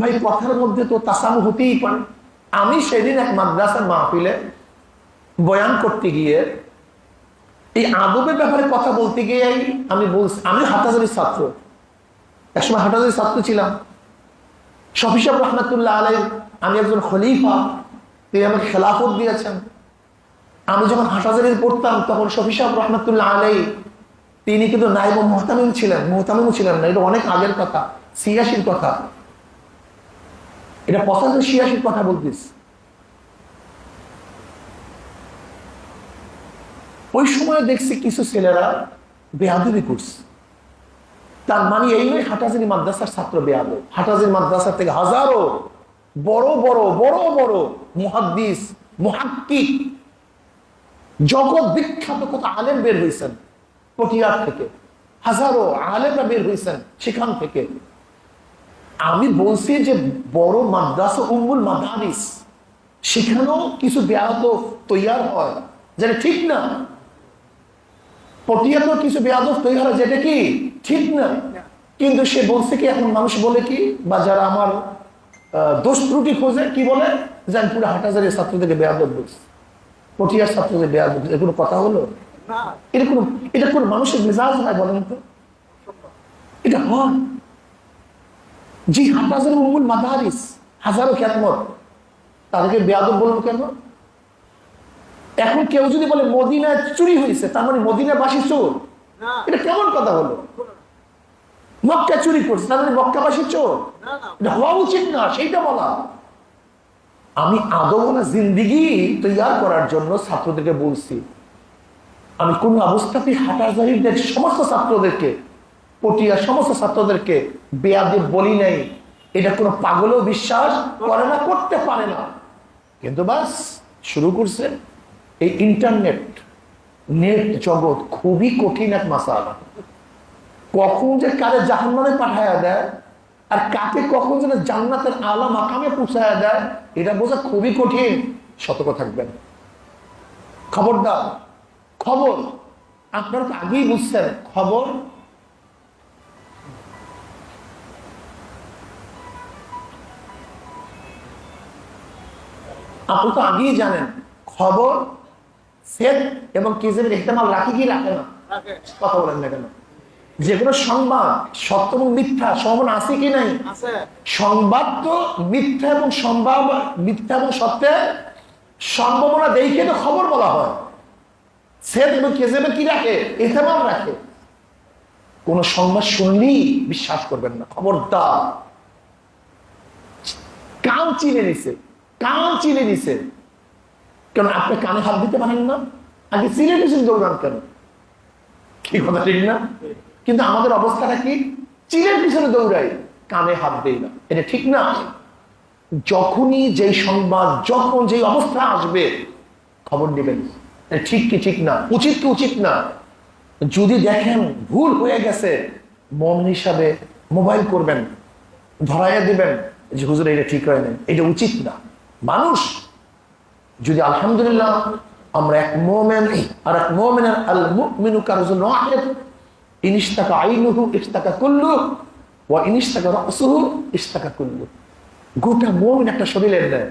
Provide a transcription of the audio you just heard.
ভাই, কথার মধ্যে তো তাসামু হতেই পারে। আমি সেদিন এক মাদ্রাসার মাহফিলে বয়ান করতে গিয়ে, এই আদবের ব্যাপারে কথা বলতে গিয়ে আমি বলছি, আমি হাটাজারির ছাত্র। একসময় হাটাজারির ছাত্র ছিলাম। শফিসাব রহমতুল্লাহ আলাই আমি একজন খলিফা, তিনি আমাকে খেলাফত দিয়েছেন। আমি যখন হাটাজারির পড়তাম, তখন শফিসাব রহমতুল্লাহ আলাই তিনি কিন্তু নাইব মোহতামিম ছিলেন, মোহতামিমও ছিলেন না, এটা অনেক আগের কথা ছিয়াশির কথা। এটা পঁচাশি ছিয়াশির কথা বলতিস ওই সময় দেখছি কিছু ছেলেরা বেয়াদবি করছে। তার মানে এই নয় হাটাজারি মাদ্রাসার ছাত্র বেয়াদ হাটাজারি মাদ্রাসা থেকে হাজারো বড় বড় বড় বড় মুহাদ্দিস, মুহাক্কিক, জগৎ বিখ্যাত কত আলেম বের হয়েছেন পটিয়ার থেকে। হাজারো আলেমরা বের হয়েছেন সেখান থেকে। আমি বলছি যে বড় মাদ্রাসা উম্মুল মাদারিস সেখানেও কিছু বেয়াদ তৈয়ার হয় যেটা ঠিক না। পটিয়াতেও কিছু বেয়াদব তৈরি হয় যেটা কি ঠিক না। কিন্তু সে বলছে কি এখন মানুষ বলে কি বা যারা আমার দোষ ত্রুটি খোঁজে কি বলে? যে আমি পুরো হাটাজারের ছাত্রদেরকে বেয়াদব বলছি। পটিয়ার ছাত্রদের বেয়াদব এর কোনো কথা হলো? এটা কোনো এটা কোনো মানুষের মেজাজ হয় বলেন তো? এটা হয়। জি উমুল মাদারিস হাজারো খ্যাতমত তাদেরকে বেয়াদব কেন? এখন কেউ যদি বলে মদিনায় চুরি হয়েছে তার মানে মদিনাবাসী চোর। এটা কেমন কথা হলো? মক্কা চুরি করছে তার মানে মক্কাবাসী চোর। এটা হওয়া উচিত না সেইটা বলা। আমি আদমনা জিন্দিগি তৈয়ার করার জন্য ছাত্রদেরকে বলছি। আমি কোন অবস্থাতেই হাটাজারিদের সমস্ত ছাত্রদেরকে পটিয়া সমস্ত ছাত্রদেরকে বেয়াদে বলি নাই। এটা কোনো পাগলও বিশ্বাস করে না, করতে পারে না। কিন্তু বাস, শুরু করছে এই ইন্টারনেট নেট জগৎ, খুবই কঠিন এক মাসালা। কখন যে কারে জাহান্নামে পাঠায়া দেয় আর কাকে কখন যেন জান্নাতের আলা মাকামে পৌঁছায়া দেয়, এটা বোঝা খুবই কঠিন। সতর্ক থাকবেন। খবরদার, খবর, আপনারা তো আগেই বুঝছেন, খবর আপনি তো আগেই জানেন খবর সেট এবং কেজের ইহতেমাল রাখি কি রাখে না? কথা বলেন না কেন? যে কোনো সংবাদ সত্য এবং মিথ্যা সম্ভাবনা আছে কি নাই? সংবাদ তো মিথ্যা এবং সম্ভাব মিথ্যা এবং সত্যের সম্ভাবনা দেখে তো খবর বলা হয়। সেদ এবং কেজেবে কি রাখে? এতেমাল রাখে। কোন সংবাদ শুনলেই বিশ্বাস করবেন না। খবরদার। কান চিনে নিছে। কান চিনে নিছে কেন আপনি কানে হাত দিতে পারেন না? আগে চিনে নিছেন দৌড়ান কেন? কি কথা ঠিক না? কিন্তু আমাদের অবস্থাটা কি? চিলের পিছনে দৌড়াই, কানে হাত দেই না। এটা ঠিক না? যখনই যেই সংবাদ, যখন যেই অবস্থা আসবে, খবর নেবেন। ঠিক কি ঠিক না? উচিত কি উচিত না? যদি দেখেন ভুল হয়ে গেছে, মন হিসাবে মোবাইল করবেন, ধরাইয়া দিবেন, যে হুজুর, এটা ঠিক হয় না এটা উচিত না। মানুষ, যদি আলহামদুলিল্লাহ আমরা এক মোমেন আর এক মোমেনের আল মুমিনু কারজুল ওয়াহিদ, ইনিশতাকা আইনুহু ইশতাকা কুল্লু, ওয়া ইনিশতাকা রাসুহু ইশতাকা কুল্লু। গোটা মোমেন একটা শরীরের নেয়